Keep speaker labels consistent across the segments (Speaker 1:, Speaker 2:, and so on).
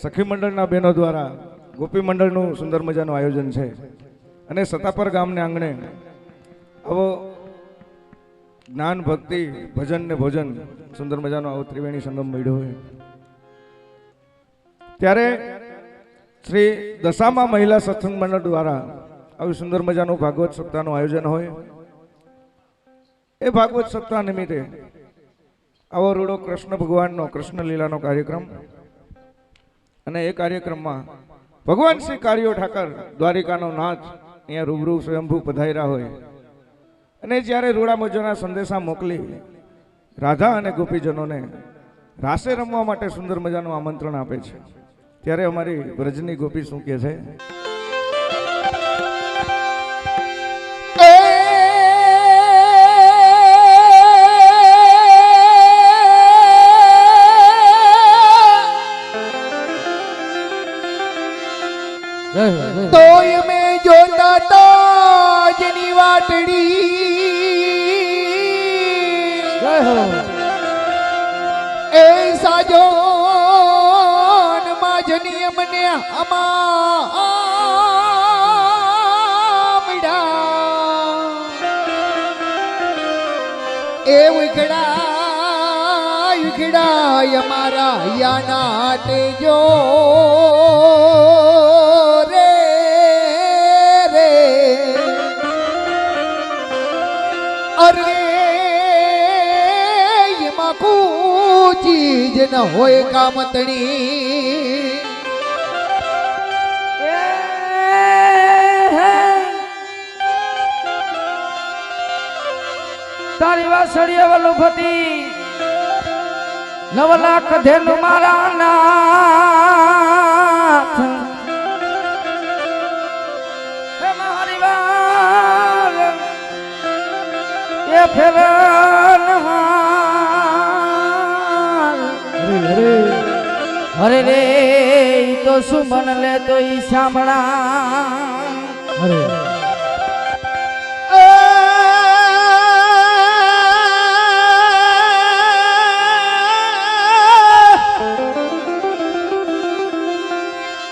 Speaker 1: સખી મંડળના બહેનો દ્વારા ગોપી મંડળનું સુંદર મજાનું આયોજન છે. અને સતાપર ગામને આંગણે આવો જ્ઞાન, ભક્તિ, ભજન ને ભોજન સુંદર મજાનો આવો ત્રિવેણી સંગમ મળ્યો હોય. ત્યારે શ્રી દશામા મહિલા સત્સંગ મંડળ દ્વારા આવી સુંદર મજાનું ભાગવત સપ્તાહનું આયોજન હોય. એ ભાગવત સપ્તાહ નિમિત્તે આવો રૂડો કૃષ્ણ ભગવાનનો કૃષ્ણ લીલાનો કાર્યક્રમ અને એ કાર્યક્રમમાં ભગવાન શ્રી કાળિયો ઠાકર દ્વારિકાનો નાચ અહીંયા રૂબરૂ સ્વયંભૂ પધાર્યા હોય. અને જ્યારે રૂડા મજોના સંદેશા મોકલી, રાધા અને ગોપીજનોને રાસે રમવા માટે સુંદર મજાનું આમંત્રણ આપે છે. ત્યારે અમારી વ્રજની ગોપી શું કહે છે?
Speaker 2: ઉઘડા અમારા યાના જો રે રે. અરે, એમાં કોઈ ચીજ ન હોય કામતણી.
Speaker 3: તારી વાસળીએ વલુભતી નવ લાખ ધેનુ મારા નાથ. એ ફેરન હરે રે તો સુમન લે તો ઈ સાંભળા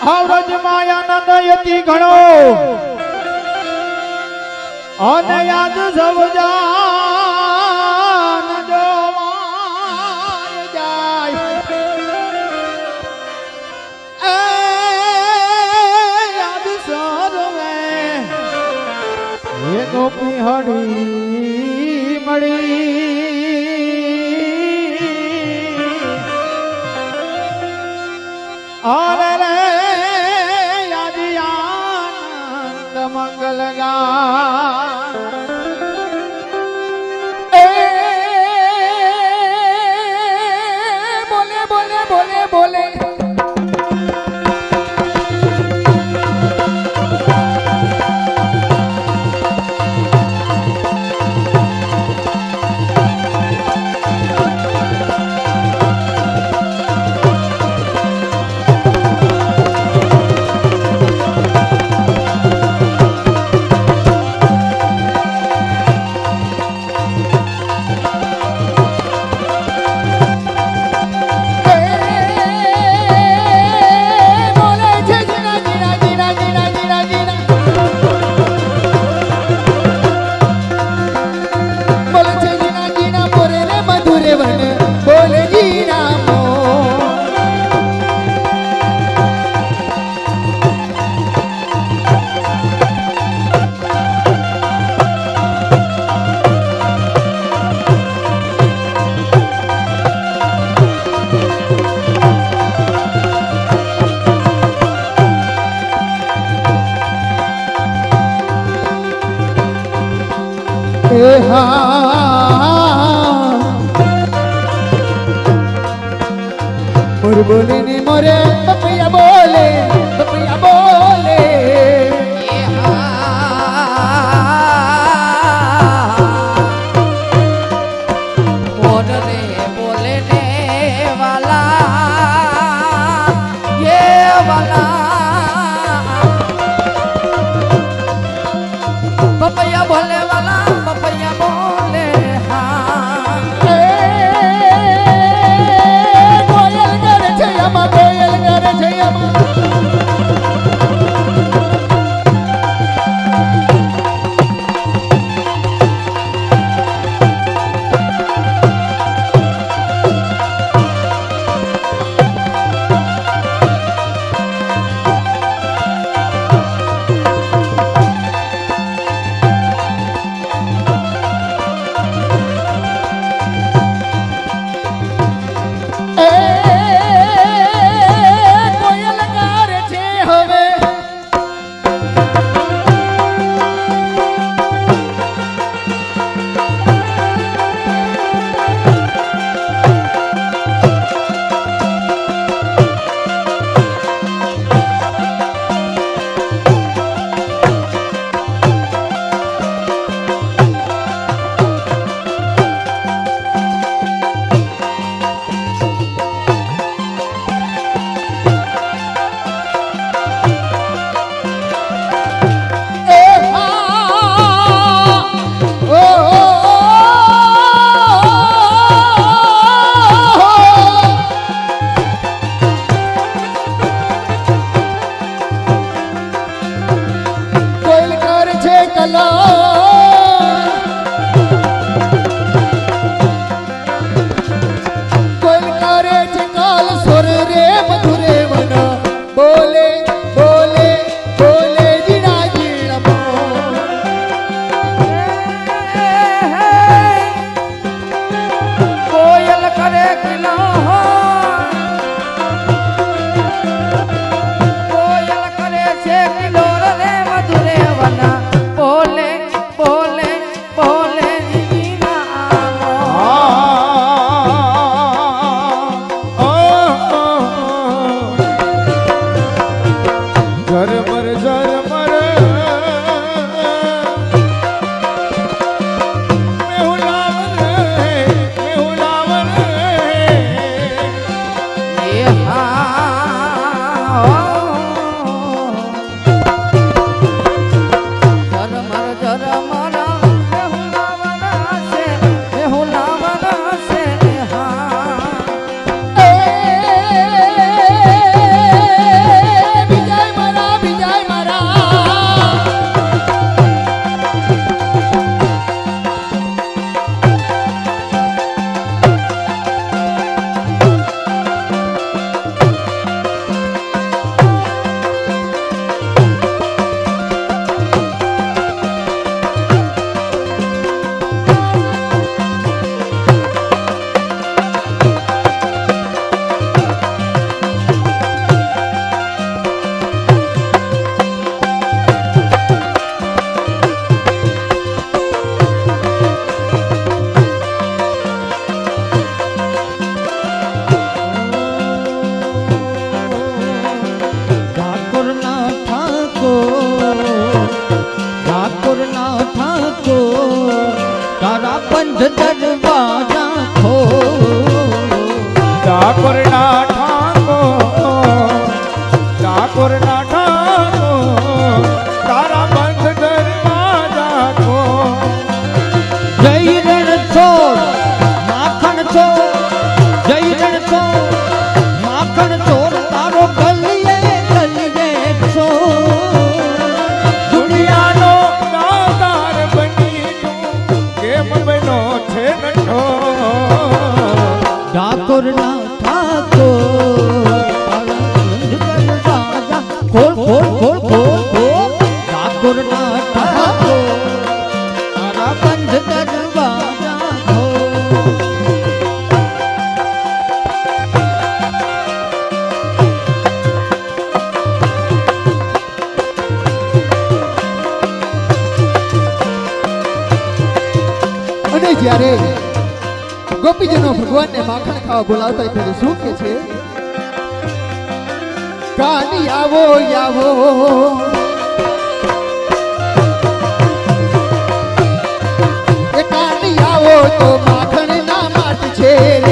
Speaker 2: આવરજ માયાનંદ યતિ ઘણો અને યાદ સૌ જાન મોર બોલે ઠાકોર. ના
Speaker 4: ઠાકોર ઠાકોર
Speaker 1: ના
Speaker 4: ઠાકોર. તારા
Speaker 2: બંધ જ્યારે ગોપીજીનો ભગવાનને માખણ ખાવા બોલાવતા ત્યારે શું કે છે? કાની આવો આવો. તો માખણ ના માટ છે.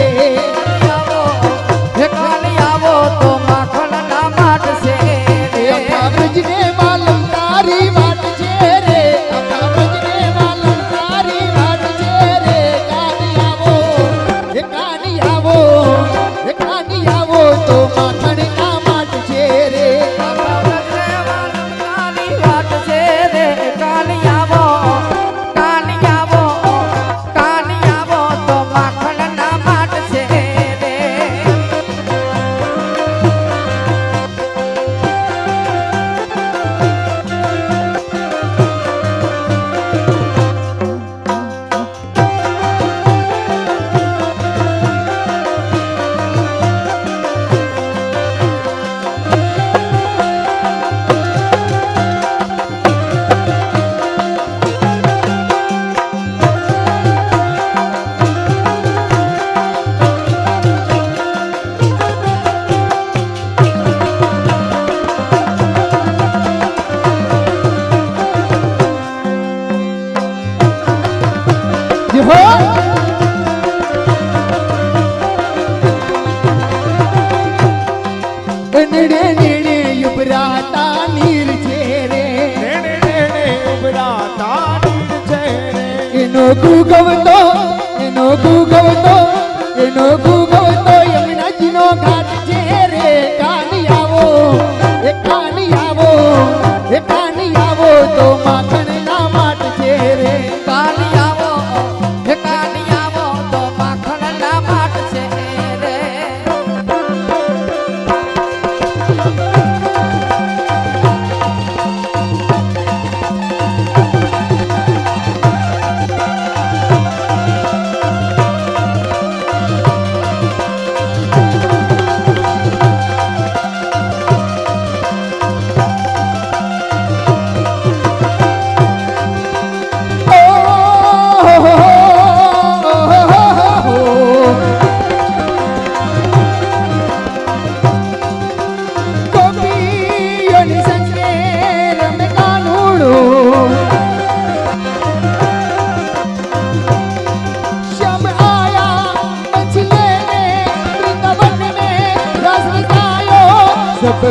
Speaker 2: એનો ગુગવતો એનો ગુગવતો એનો ગુગવતો યમુનાજીનો ઘાટ છે.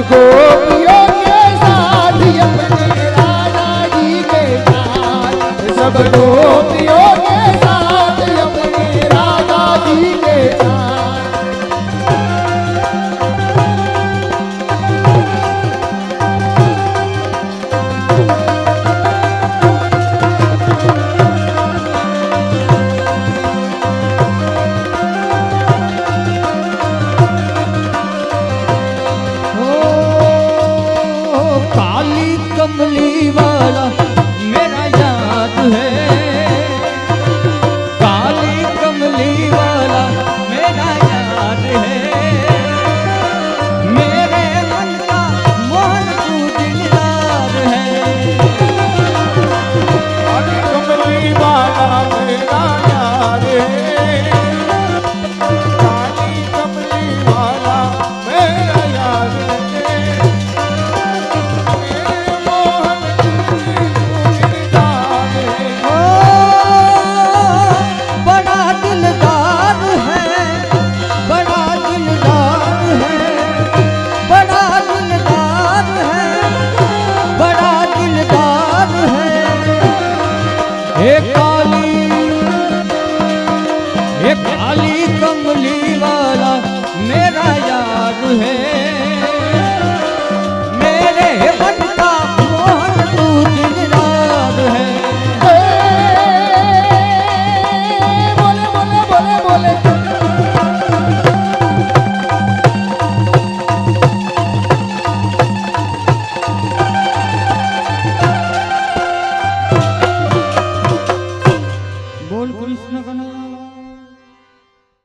Speaker 4: go